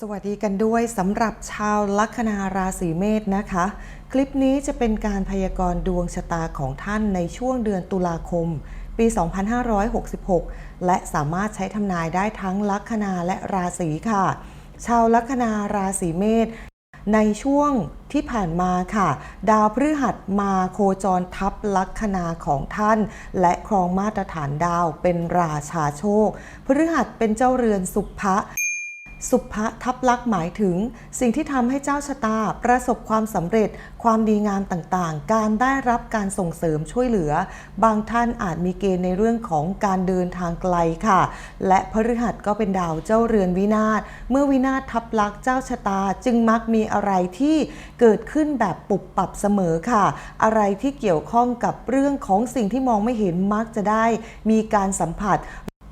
สวัสดีกันด้วยสำหรับชาวลัคนาราศีเมษนะคะ คลิปนี้จะเป็นการพยากรณ์ดวงชะตาของท่านในช่วงเดือนตุลาคม ปี 2566 และสามารถใช้ทำนายได้ทั้งลัคนาและราศีค่ะ ชาวลัคนาราศีเมษในช่วงที่ผ่านมาค่ะ ดาวพฤหัสมาโคจรทับลัคนาของท่าน และครองมาตรฐานดาวเป็นราชาโชค พฤหัสเป็นเจ้าเรือนสุภะ สุภะทับลักษ์หมายถึง สิ่งที่ทำให้เจ้าชะตาประสบความสำเร็จ ความดีงามต่างๆ การได้รับการส่งเสริมช่วยเหลือ บางท่านอาจมีเกณฑ์ในเรื่องของการเดินทางไกลค่ะ และพฤหัสก็เป็นดาวเจ้าเรือนวินาศเมื่อวินาศทับลักษ์เจ้าชะตาจึงมักมีอะไรที่เกิดขึ้นแบบปุบปับเสมอค่ะ อะไรที่เกี่ยวข้องกับเรื่องของสิ่งที่มองไม่เห็นมักจะได้ มีการสัมผัส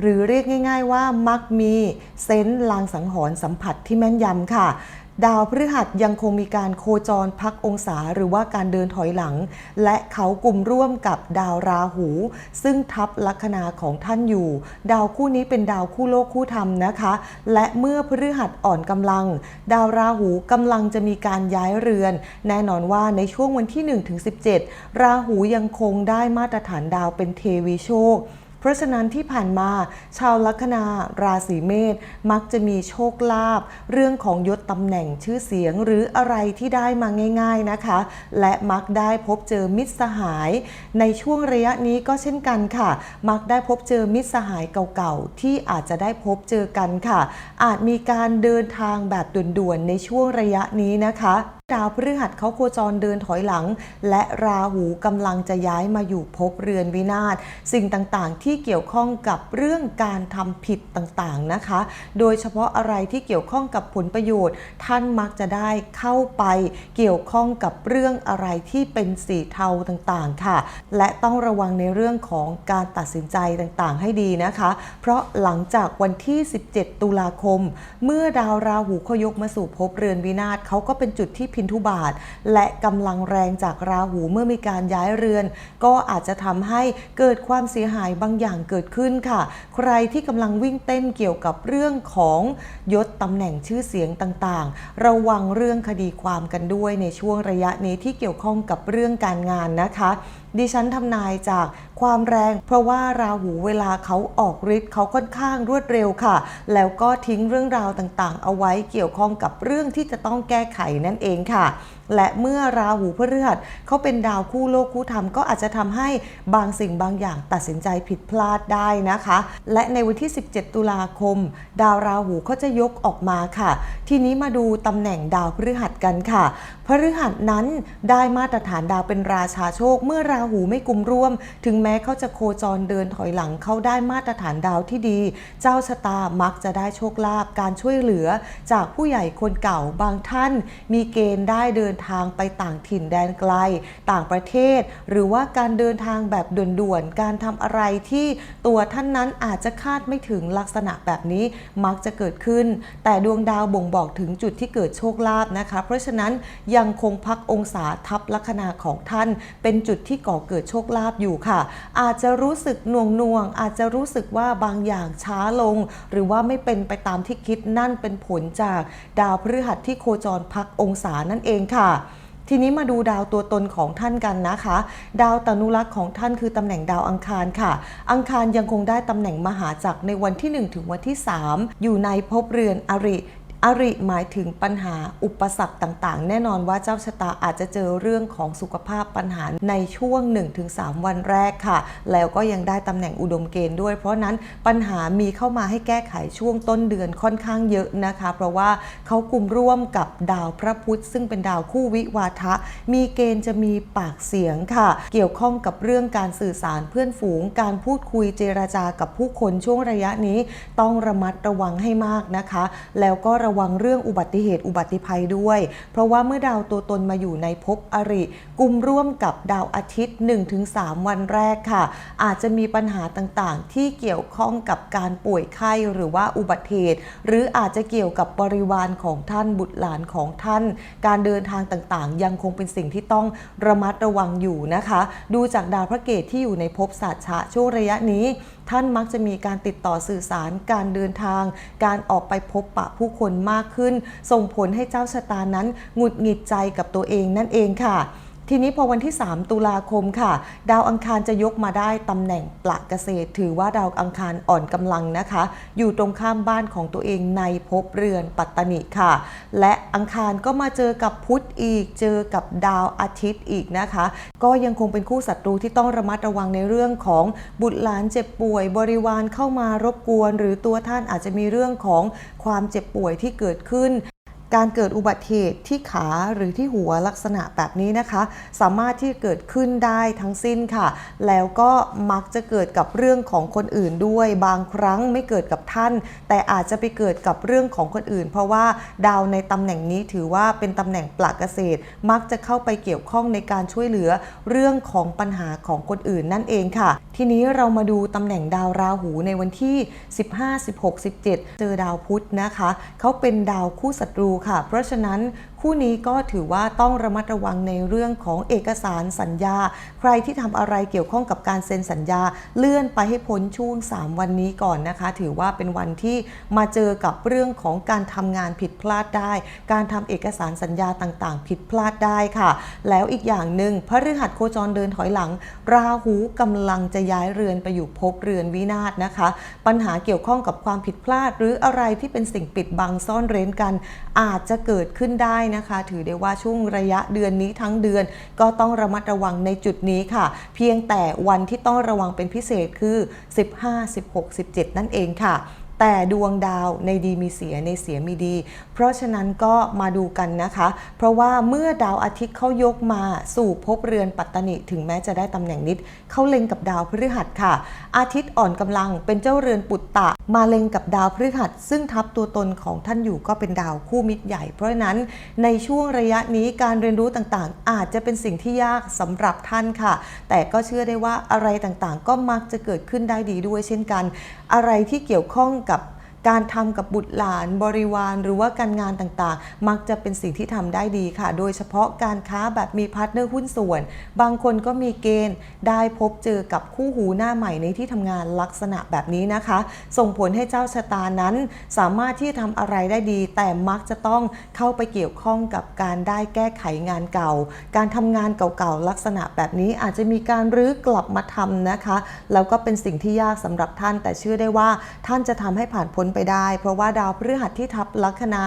หรือเรียกง่าย ๆ ว่ามักมีเซนส์ลางสังหรณ์สัมผัสที่แม่นยำค่ะ ดาวพฤหัสยังคงมีการโคจรพักองศาหรือว่าการเดินถอยหลัง และเขากลุ่มร่วมกับดาวราหู ซึ่งทับลัคนาของท่านอยู่ ดาวคู่นี้เป็นดาวคู่โลกคู่ธรรมนะคะ และเมื่อพฤหัสอ่อนกำลัง ดาวราหูกำลังจะมีการย้ายเรือน แน่นอนว่าในช่วงวันที่1-17 ราหูยังคงได้มาตรฐานดาวเป็นเทวีโชค เพราะฉะนั้นที่ผ่านมาชาวลัคนาราศีเมษมักจะมีโชคลาภเรื่องของยศตำแหน่งชื่อเสียงหรืออะไรที่ได้มาง่าย ๆนะคะ และมักได้พบเจอมิตรสหาย ในช่วงระยะนี้ก็เช่นกันค่ะ มักได้พบเจอมิตรสหายเก่าๆ ที่อาจจะได้พบเจอกันค่ะ อาจมีการเดินทางแบบด่วนๆในช่วงระยะนี้นะคะดาวพฤหัสเขาโคจรเดินถอยหลัง และราหูกำลังจะย้ายมาอยู่ภพเรือนวินาศสิ่งต่างๆ ที่เกี่ยวข้องกับเรื่องการทำผิดต่างๆนะคะ โดยเฉพาะอะไรที่เกี่ยวข้องกับผลประโยชน์ ท่านมักจะได้เข้าไปเกี่ยวข้องกับเรื่องอะไรที่เป็นสีเทาต่างๆค่ะ และต้องระวังในเรื่องของการตัดสินใจต่างๆ ให้ดีนะคะ เพราะหลังจากวันที่ 17 ตุลาคม เมื่อดาวราหูเขายกมาสู่ภพเรือนวินาศเขาก็เป็นจุดที่พินทุบาท และกำลังแรงจากราหูเมื่อมีการย้ายเรือน ก็อาจจะทำให้เกิดความเสียหายบางอย่างเกิดขึ้นค่ะ ใครที่กำลังวิ่งเต้นเกี่ยวกับเรื่องของยศตำแหน่งชื่อเสียงต่างๆ ระวังเรื่องคดีความกันด้วยในช่วงระยะนี้ที่เกี่ยวข้องกับเรื่องการงานนะคะ ดิฉันทำนายจากความแรง เพราะว่าราหูเวลาเขาออกฤทธิ์เขาค่อนข้างรวดเร็วค่ะ แล้วก็ทิ้งเรื่องราวต่างๆ เอาไว้เกี่ยวข้องกับเรื่องที่จะต้องแก้ไขนั่นเองค่ะ และเมื่อราหูพฤหัสเขาเป็นดาวคู่โลกคู่ธรรมก็อาจจะทำให้บางสิ่งบางอย่างตัดสินใจผิดพลาดได้นะคะ และในวันที่ 17 ตุลาคม ดาวราหูเขาจะยกออกมาค่ะ ทีนี้มาดูตำแหน่งดาวพฤหัสกันค่ะพฤหัสนั้นได้มาตรฐานดาวเป็นราชาโชคเมื่อราหูไม่กลุ่มร่วม ถึงแม้เขาจะโคจรเดินถอยหลังเขาได้มาตรฐานดาวที่ดี เจ้าชะตามักจะได้โชคลาภการช่วยเหลือ จากผู้ใหญ่คนเก่าบางท่าน มีเกณฑ์ได้เดินทางไปต่างถิ่นแดนไกล ต่างประเทศ หรือว่าการเดินทางแบบด่วนๆการทำอะไรที่ตัวท่านนั้นอาจจะคาดไม่ถึงลักษณะแบบนี้มักจะเกิดขึ้น แต่ดวงดาวบ่งบอกถึงจุดที่เกิดโชคลาภนะคะ เพราะฉะนั้นยังคงพักองศาทับลัคนาของท่าน เป็นจุดที่ก่อเกิดโชคลาภอยู่ค่ะ อาจจะรู้สึกหน่วงน่วง อาจจะรู้สึกว่าบางอย่างช้าลง หรือว่าไม่เป็นไปตามที่คิดนั่นเป็นผลจากดาวพฤหัสที่โคจรพักองศานั่นเองค่ะทีนี้มาดูดาวตัวตนของท่านกันนะคะ ดาวตนุรักษ์ของท่านคือตำแหน่งดาวอังคารค่ะ อังคารยังคงได้ตำแหน่งมหาจักรในวันที่ 1 ถึงวันที่ 3 อยู่ในภพเรือนอริ อริหมายถึงปัญหาอุปสรรคต่างๆ แน่นอนว่าเจ้าชะตาอาจจะเจอเรื่องของสุขภาพปัญหาในช่วง 1-3 วันแรกค่ะ แล้วก็ยังได้ตำแหน่งอุดมเกณฑ์ด้วย เพราะนั้นปัญหามีเข้ามาให้แก้ไขช่วงต้นเดือนค่อนข้างเยอะนะคะ เพราะว่าเขากลุ่มร่วมกับดาวพระพุธ ซึ่งเป็นดาวคู่วิวาทะ มีเกณฑ์จะมีปากเสียงค่ะ เกี่ยวข้องกับเรื่องการสื่อสารเพื่อนฝูง การพูดคุยเจราจากับผู้คนช่วงระยะนี้ ต้องระมัดระวังให้มากนะคะ แล้วก็ระวังเรื่องอุบัติเหตุอุบัติภัยด้วย เพราะว่าเมื่อดาวตัวตนมาอยู่ในภพอริกลุ่มร่วมกับดาวอาทิตย์ 1-3 วันแรกค่ะ อาจจะมีปัญหาต่างๆ ที่เกี่ยวข้องกับการป่วยไข้หรือว่าอุบัติเหตุ หรืออาจจะเกี่ยวกับบริวารของท่านบุตรหลานของท่าน การเดินทางต่างๆ ยังคงเป็นสิ่งที่ต้องระมัดระวังอยู่นะคะ ดูจากดาวพระเกตที่อยู่ในภพสัตชะช่วงระยะนี้ ท่านมักจะมีการติดต่อสื่อสาร การเดินทาง การออกไปพบปะผู้คนมากขึ้น ส่งผลให้เจ้าชะตานั้นหงุดหงิดใจกับตัวเองนั่นเองค่ะ ทีนี้พอวันที่ 3 ตุลาคมค่ะ ดาวอังคารจะยกมาได้ตำแหน่งปลักเกษตร ถือว่าดาวอังคารอ่อนกำลังนะคะ อยู่ตรงข้ามบ้านของตัวเองในภพเรือนปัตตนิค่ะ และอังคารก็มาเจอกับพุธอีก เจอกับดาวอาทิตย์อีกนะคะ ก็ยังคงเป็นคู่ศัตรูที่ต้องระมัดระวังในเรื่องของบุตรหลานเจ็บป่วย บริวารเข้ามารบกวน หรือตัวท่านอาจจะมีเรื่องของความเจ็บป่วยที่เกิดขึ้น การเกิดอุบัติเหตุที่ขาหรือที่หัวลักษณะแบบนี้นะคะ สามารถที่เกิดขึ้นได้ทั้งสิ้นค่ะ แล้วก็มักจะเกิดกับเรื่องของคนอื่นด้วย บางครั้งไม่เกิดกับท่าน แต่อาจจะไปเกิดกับเรื่องของคนอื่น เพราะว่าดาวในตำแหน่งนี้ถือว่าเป็นตำแหน่งปลักเกษตร มักจะเข้าไปเกี่ยวข้องในการช่วยเหลือเรื่องของปัญหาของคนอื่นนั่นเองค่ะ ทีนี้เรามาดูตำแหน่งดาวราหูในวันที่ 15 16 17 เจอดาวพุธนะคะเขาเป็นดาวคู่ศัตรูค่ะ เพราะฉะนั้นคู่นี้ก็ถือว่าต้องระมัดระวังในเรื่องของเอกสารสัญญา ใครที่ทำอะไรเกี่ยวข้องกับการเซ็นสัญญา เลื่อนไปให้พ้นช่วง 3 วันนี้ก่อนนะคะ ถือว่าเป็นวันที่มาเจอกับเรื่องของการทำงานผิดพลาดได้ การทำเอกสารสัญญาต่างๆ ผิดพลาดได้ค่ะ แล้วอีกอย่างหนึ่งพระฤหัสโคจรเดินถอยหลัง ราหูกำลังจะย้ายเรือนไปอยู่ภพเรือนวินาศนะคะ ปัญหาเกี่ยวข้องกับความผิดพลาด หรืออะไรที่เป็นสิ่งปิดบังซ่อนเร้นกัน อาจจะเกิดขึ้นได้นะคะ ถือได้ว่าช่วงระยะเดือนนี้ทั้งเดือน ก็ต้องระมัดระวังในจุดนี้ค่ะ เพียงแต่วันที่ต้องระวังเป็นพิเศษคือ 15 16 17 นั่นเองค่ะแต่ดวงดาวในดีมีเสียในเสียมีดี เพราะฉะนั้นก็มาดูกันนะคะ เพราะว่าเมื่อดาวอาทิตย์เขายกมาสู่ภพเรือนปัตตนิถึงแม้จะได้ตำแหน่งนิด เขาเล็งกับดาวพฤหัสค่ะ อาทิตย์อ่อนกำลังเป็นเจ้าเรือนปุตตะ มาเล็งกับดาวพฤหัส ซึ่งทับตัวตนของท่านอยู่ก็เป็นดาวคู่มิตรใหญ่ เพราะฉะนั้นในช่วงระยะนี้การเรียนรู้ต่างๆ อาจจะเป็นสิ่งที่ยากสำหรับท่านค่ะ แต่ก็เชื่อได้ว่าอะไรต่างๆ ก็มักจะเกิดขึ้นได้ดีด้วยเช่นกัน อะไรที่เกี่ยวข้องกับ การทำกับบุตรหลานบริวาร หรือว่าการงานต่างๆ มักจะเป็นสิ่งที่ทำได้ดีค่ะ โดยเฉพาะการค้าแบบมีพาร์ทเนอร์หุ้นส่วน บางคนก็มีเกณฑ์ได้พบเจอกับคู่หูหน้าใหม่ในที่ทำงานลักษณะแบบนี้นะคะ ส่งผลให้เจ้าชะตานั้น สามารถที่ทำอะไรได้ดี แต่มักจะต้องเข้าไปเกี่ยวข้องกับการได้แก้ไขงานเก่า การทำงานเก่าๆลักษณะแบบนี้อาจจะมีการรื้อกลับมาทำนะคะ แล้วก็เป็นสิ่งที่ยากสำหรับท่านแต่เชื่อได้ว่าท่านจะทำให้ผ่านพ้นไปได้ เพราะว่าดาวพฤหัสที่ทับลัคนา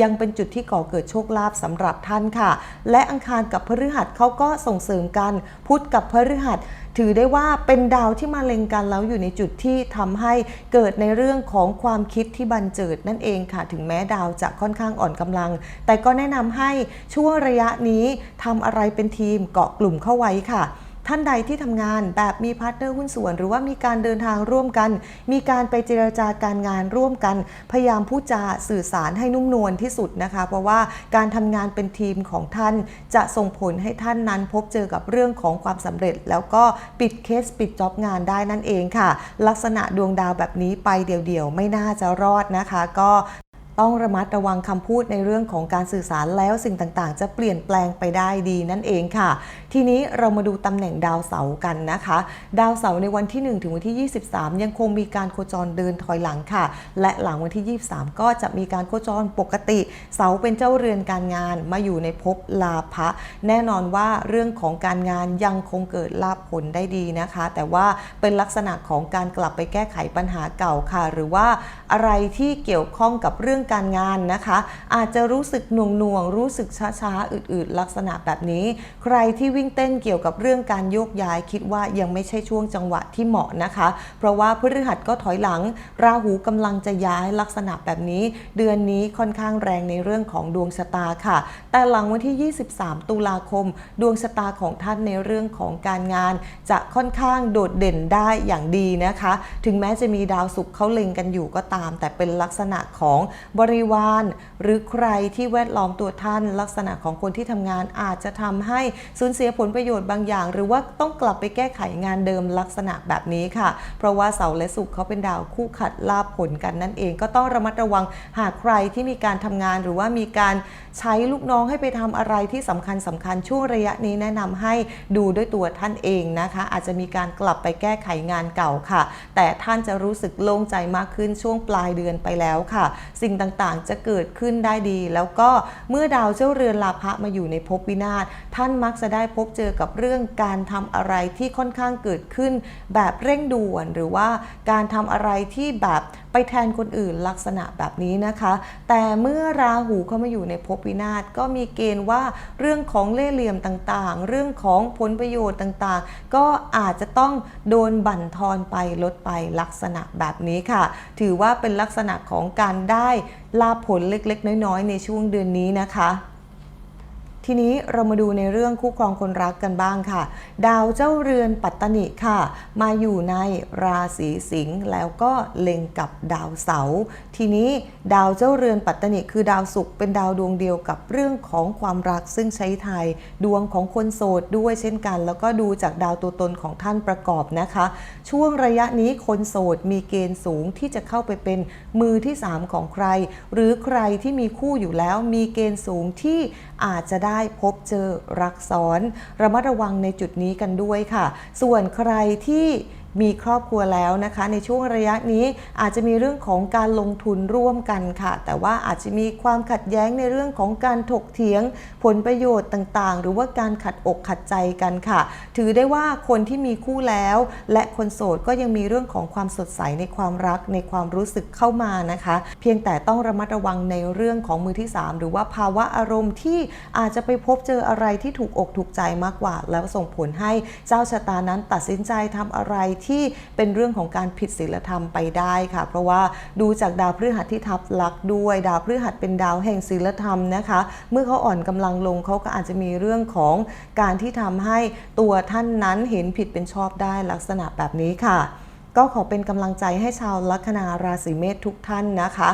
ยังเป็นจุดที่ก่อเกิดโชคลาภสำหรับท่านค่ะ และอังคารกับพฤหัสเขาก็ส่งเสริมกันพุธกับพฤหัสถือได้ว่าเป็นดาวที่มาเล็งกันแล้วอยู่ในจุดที่ทำให้เกิดในเรื่องของความคิดที่บันเจิดนั่นเองค่ะ ถึงแม้ดาวจะค่อนข้างอ่อนกำลัง แต่ก็แนะนำให้ช่วงระยะนี้ทำอะไรเป็นทีมเกาะกลุ่มเข้าไว้ค่ะ ท่านใดที่ทำงานแบบมีพาร์ทเนอร์หุ้นส่วน หรือว่ามีการเดินทางร่วมกัน มีการไปเจรจาการงานร่วมกัน พยายามพูดจาสื่อสารให้นุ่มนวลที่สุดนะคะ เพราะว่าการทำงานเป็นทีมของท่านจะส่งผลให้ท่านนั้นพบเจอกับเรื่องของความสำเร็จ แล้วก็ปิดเคสปิดจ็อบงานได้นั่นเองค่ะ ลักษณะดวงดาวแบบนี้ไปเดี่ยวๆ ไม่น่าจะรอดนะคะ ก็ต้องระมัดระวังคำพูดในเรื่องของการสื่อสารแล้วสิ่งต่างๆ จะเปลี่ยนแปลงไปได้ดีนั่นเองค่ะ ทีนี้เรามาดูตำแหน่งดาวเสาร์กันนะคะ ดาวเสาร์ในวันที่ 1 ถึงวันที่ 23 ยังคงมีการโคจรเดินถอยหลังค่ะ และหลังวันที่ 23 ก็จะมีการโคจรปกติ เสาร์เป็นเจ้าเรือนการงานมาอยู่ในภพลาภะแน่นอนว่าเรื่องของการงานยังคงเกิดลาภผลได้ดีนะคะ แต่ว่าเป็นลักษณะของการกลับไปแก้ไขปัญหาเก่าค่ะ หรือว่าอะไรที่เกี่ยวข้องกับเรื่องการงานนะคะ อาจจะรู้สึกหน่วงหน่วงๆรู้สึกช้าๆอืดๆลักษณะแบบนี้ ใครที่วิ่งเต้นเกี่ยวกับเรื่องการโยกย้ายคิดว่ายังไม่ใช่ช่วงจังหวะที่เหมาะนะคะ เพราะว่าพฤหัสก็ถอยหลัง ราหูกำลังจะย้ายลักษณะแบบนี้ เดือนนี้ค่อนข้างแรงในเรื่องของดวงชะตาค่ะ แต่หลังวันที่ 23 ตุลาคม ดวงชะตาของท่านในเรื่องของการงาน จะค่อนข้างโดดเด่นได้อย่างดีนะคะ ถึงแม้จะมีดาวศุกร์เขาเล็งกันอยู่ก็ตาม แต่เป็นลักษณะของบริวาร หรือใครที่แวดล้อมตัวท่าน ลักษณะของคนที่ทำงานอาจจะทำให้สูญเสียผลประโยชน์บางอย่าง หรือว่าต้องกลับไปแก้ไขงานเดิมลักษณะแบบนี้ค่ะ เพราะว่าเสาและศุกร์เขาเป็นดาวคู่ขัดลาบผลกันนั่นเอง ก็ต้องระมัดระวังหากใครที่มีการทำงานหรือว่ามีการใช้ลูกน้องให้ไปทำอะไรที่สำคัญสำคัญช่วงระยะนี้แนะนำให้ดูด้วยตัวท่านเองนะคะ อาจจะมีการกลับไปแก้ไขงานเก่าค่ะ แต่ท่านจะรู้สึกโล่งใจมากขึ้นช่วงปลายเดือนไปแล้วค่ะ สิ่งต่างๆจะเกิดขึ้นได้ดี แล้วก็เมื่อดาวเจ้าเรือนลาภะมาอยู่ในภพวินาศท่านมักจะได้พบบเจอกับเรื่องการทำอะไรที่ค่อนข้างเกิดขึ้น แบบเร่งด่วน หรือว่าการทำอะไรที่แบบไปแทนคนอื่นลักษณะแบบนี้นะคะ แต่เมื่อราหูเข้ามาอยู่ในภพวินาศก็มีเกณฑ์ว่าเรื่องของเล่ห์เหลี่ยมต่างๆ เรื่องของผลประโยชน์ต่างๆ ก็อาจจะต้องโดนบั่นทอนไปลดไปลักษณะแบบนี้ค่ะ ถือว่าเป็นลักษณะของการได้ลาผลเล็กๆ น้อยๆ ในช่วงเดือนนี้นะคะ ทีนี้เรามาดูในเรื่องคู่ครองคนรักกันบ้างค่ะ ดาวเจ้าเรือนปัตตนิค่ะ มาอยู่ในราศีสิงห์แล้วก็เล็งกับดาวเสาร์ทีนี้ดาวเจ้าเรือนปัตตนิคือดาวศุกร์เป็นดาวดวงเดียวกับเรื่องของความรักซึ่งใช้ไทย ดวงของคนโสดด้วยเช่นกัน แล้วก็ดูจากดาวตัวตนของท่านประกอบนะคะ ช่วงระยะนี้คนโสดมีเกณฑ์สูงที่จะเข้าไปเป็นมือที่ 3 ของใคร หรือใครที่มีคู่อยู่แล้วมีเกณฑ์สูงที่อาจจะได้พบเจอรักซ้อน ระมัดระวังในจุดนี้กันด้วยค่ะ ส่วนใครที่ มีครอบครัวแล้วนะคะ ในช่วงระยะนี้อาจจะมีเรื่องของการลงทุนร่วมกันค่ะ แต่ว่าอาจจะมีความขัดแย้งในเรื่องของการถกเถียง ผลประโยชน์ต่างๆ หรือว่าการขัดอกขัดใจกันค่ะ ถือได้ว่าคนที่มีคู่แล้ว และคนโสดก็ยังมีเรื่องของความสดใสในความรักในความรู้สึกเข้ามานะคะ เพียงแต่ต้องระมัดระวังในเรื่องของมือที่ 3 หรือว่าภาวะอารมณ์ที่อาจจะไปพบเจออะไรที่ถูกอกถูกใจมากกว่า แล้วส่งผลให้เจ้าชะตานั้นตัดสินใจทำอะไรที่เป็นเรื่องของการผิดศีลธรรมไปได้ค่ะ เพราะว่าดูจากดาวพฤหัสที่ทับลักด้วย ดาวพฤหัสเป็นดาวแห่งศีลธรรมนะคะ เมื่อเขาอ่อนกำลังลงเขาก็อาจจะมีเรื่องของการที่ทำให้ตัวท่านนั้นเห็นผิดเป็นชอบได้ลักษณะแบบนี้ค่ะ ก็ขอเป็นกำลังใจให้ชาวลัคนาราศีเมษทุกท่านนะคะ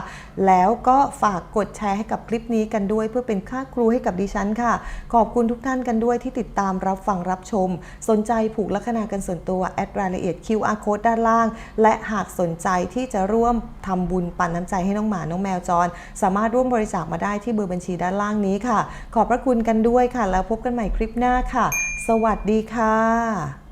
แล้วก็ฝากกดแชร์ให้กับคลิปนี้กันด้วย เพื่อเป็นค่าครูให้กับดิฉันค่ะ ขอบคุณทุกท่านกันด้วยที่ติดตามรับฟังรับชม สนใจผูกลัคนากันส่วนตัวแอดรายละเอียด QR code ด้านล่าง และหากสนใจที่จะร่วมทำบุญปันน้ำใจให้น้องหมาน้องแมวจร สามารถร่วมบริจาคมาได้ที่เบอร์บัญชีด้านล่างนี้ค่ะ ขอบพระคุณกันด้วยค่ะ แล้วพบกันใหม่คลิปหน้าค่ะ สวัสดีค่ะ